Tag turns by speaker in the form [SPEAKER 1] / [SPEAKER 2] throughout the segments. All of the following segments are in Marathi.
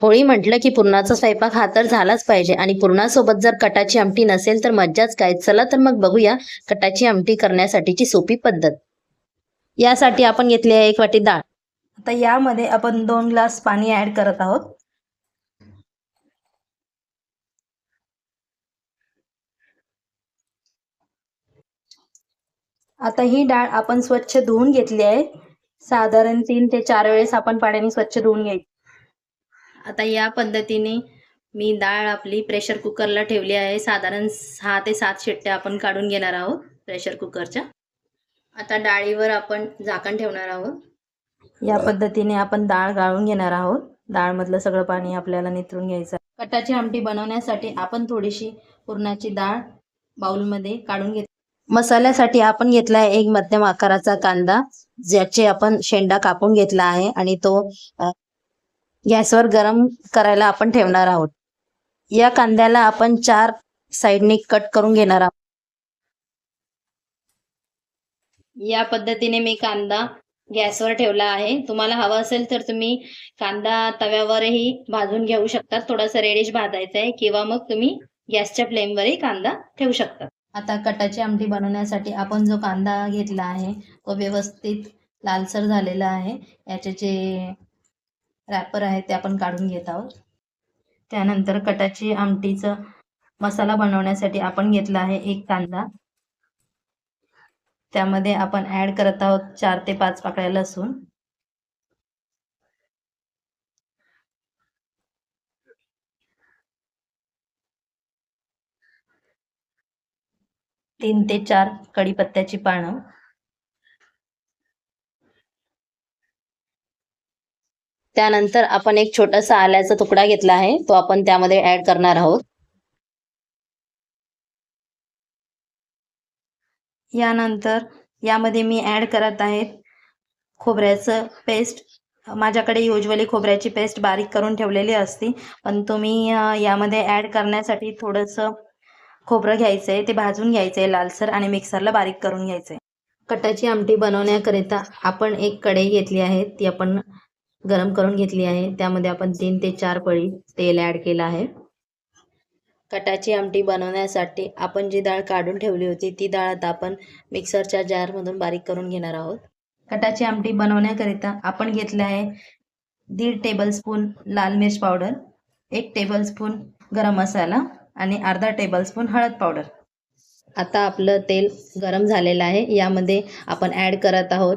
[SPEAKER 1] होळी म्हटलं की पुरणाचा स्वयंपाक हा तर झालाच पाहिजे. आणि पुरणासोबत जर कटाची आमटी नसेल तर मज्जाच काय? चला तर मग बघूया कटाची आमटी करण्यासाठीची सोपी पद्धत. यासाठी आपण घेतली आहे एक वाटी डाळ.
[SPEAKER 2] आता यामध्ये आपण दोन ग्लास पाणी ऍड करत आहोत. आता ही डाळ आपण स्वच्छ धुवून घेतली आहे. साधारण तीन ते चार वेळेस आपण पाण्याने स्वच्छ धुवून घ्यायची.
[SPEAKER 1] आता या पद्धतीने मी डाळ आपली प्रेशर कुकरला ठेवली आहे. साधारण सहा ते सात शिट्ट्या आपण काढून घेणार आहोत प्रेशर कुकरच्या आता डाळीवर आपण झाकण ठेवणार आहोत.
[SPEAKER 2] या पद्धतीने आपण डाळ गाळून घेणार आहोत. डाळमधलं सगळं पाणी आपल्याला निथरून घ्यायचं कटाची आमटी बनवण्यासाठी आपण थोडीशी पुरणाची डाळ बाउलमध्ये काढून घेत
[SPEAKER 1] मसाल्यासाठी आपण घेतला आहे एक मध्यम आकाराचा कांदा ज्याचे आपण शेंडा कापून घेतला आहे आणि तो गॅसवर गरम करायला आपण ठेवणार आहोत. या कांद्याला आपण चार साईडने कट करून घेणार आहोत. या पद्धतीने मी कांदा गॅसवर ठेवला आहे. तुम्हाला हवा असेल तर तुम्ही कांदा तव्यावरही भाजून घेऊ शकता थोडासा रेडिश भाजायचा आहे किंवा मग तुम्ही गॅसच्या फ्लेमवरही कांदा ठेवू शकता.
[SPEAKER 2] आता कटाची आमटी बनवण्यासाठी आपण जो कांदा घेतला आहे तो व्यवस्थित लालसर झालेला आहे. याचे जे रॅपर आहे ते आपण काढून घेत आहोत. त्यानंतर कटाची आमटीचं मसाला बनवण्यासाठी आपण घेतला आहे एक कांदा. त्यामध्ये आपण ऍड करत आहोत चार ते पाच पाकळ्या लसूण. तीन ते चार कढीपत्त्याची पानं.
[SPEAKER 1] त्यानंतर आपण एक छोटासा आल्याचा तुकडा घेतला आहे. तो आपण त्यामध्ये ऍड करणार आहोत.
[SPEAKER 2] यानंतर यामध्ये मी ॲड करत आहे खोबऱ्याचं पेस्ट माझ्याकडे युजली खोबऱ्याची पेस्ट बारीक करून ठेवलेली असते पण तुम्ही यामध्ये ॲड करण्यासाठी थोडंसं खोबरं घ्यायचं आहे ते भाजून घ्यायचं आहे लालसर आणि मिक्सरला बारीक करून घ्यायचं आहे कटाची आमटी बनवण्याकरिता आपण एक कढई घेतली आहे ती आपण गरम करून घेतली आहे. त्यामध्ये आपण तीन ते चार पळी तेल ॲड केलं आहे.
[SPEAKER 1] कटाची आमटी बनवण्यासाठी आपण जी डाळ काढून ठेवली होती ती डाळ आता आपण मिक्सरच्या जारमधून बारीक करून घेणार आहोत.
[SPEAKER 2] कटाची आमटी बनवण्याकरिता आपण घेतलं आहे दीड टेबलस्पून लाल मिर्च पावडर एक टेबलस्पून गरम मसाला आणि अर्धा टेबलस्पून हळद पावडर
[SPEAKER 1] आता आपलं तेल गरम झालेलं आहे. यामध्ये आपण ऍड करत आहोत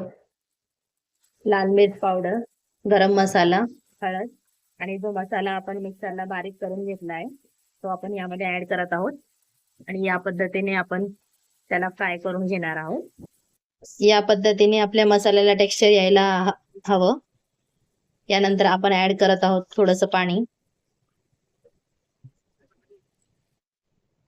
[SPEAKER 1] लाल मिर्च पावडर गरम मसाला हळद आणि जो मसाला आपण मिक्सरला बारीक करून घेतला आहे तो आपण यामध्ये ऍड करत आहोत. आणि या पद्धतीने आपण त्याला फ्राय करून घेणार आहोत. या पद्धतीने आपल्या मसाल्याला टेक्स्चर यायला हवं. यानंतर आपण ऍड करत आहोत थोडंसं पाणी.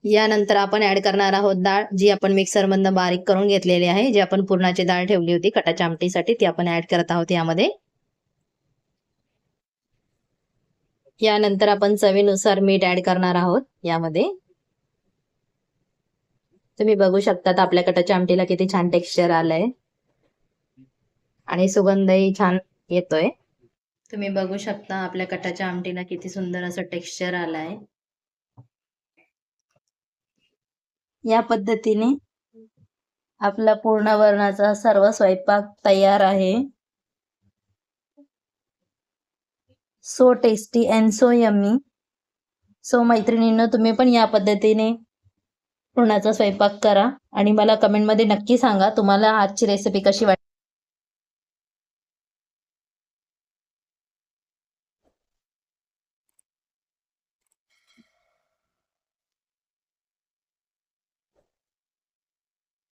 [SPEAKER 1] यानंतर आपण ऍड करणार आहोत डाळ जी आपण मिक्सर मधनं बारीक करून घेतलेली आहे जी आपण पुरणाची डाळ ठेवली होती कटाच्या आमटीसाठी ती आपण ऍड करत आहोत यामध्ये. यानंतर आपण चवीनुसार मीठ ऍड करणार आहोत यामध्ये. तुम्ही बघू शकतात आपल्या कटाच्या आमटीला किती छान टेक्स्चर आलंय. आणि सुगंधही छान येतोय. तुम्ही बघू शकता आपल्या कटाच्या आमटीला किती सुंदर असं टेक्स्चर आलाय.
[SPEAKER 2] या पद्धतीने आपला पूर्ण वर्णाचा सर्व स्वयंपाक तयार आहे. So tasty and so yummy so मैत्रिणींना तुम्ही पण या पद्धतीने पुरणाचा स्वयंपाक करा आणि मला कमेंटमध्ये नक्की सांगा तुम्हाला आजची रेसिपी कशी वाटते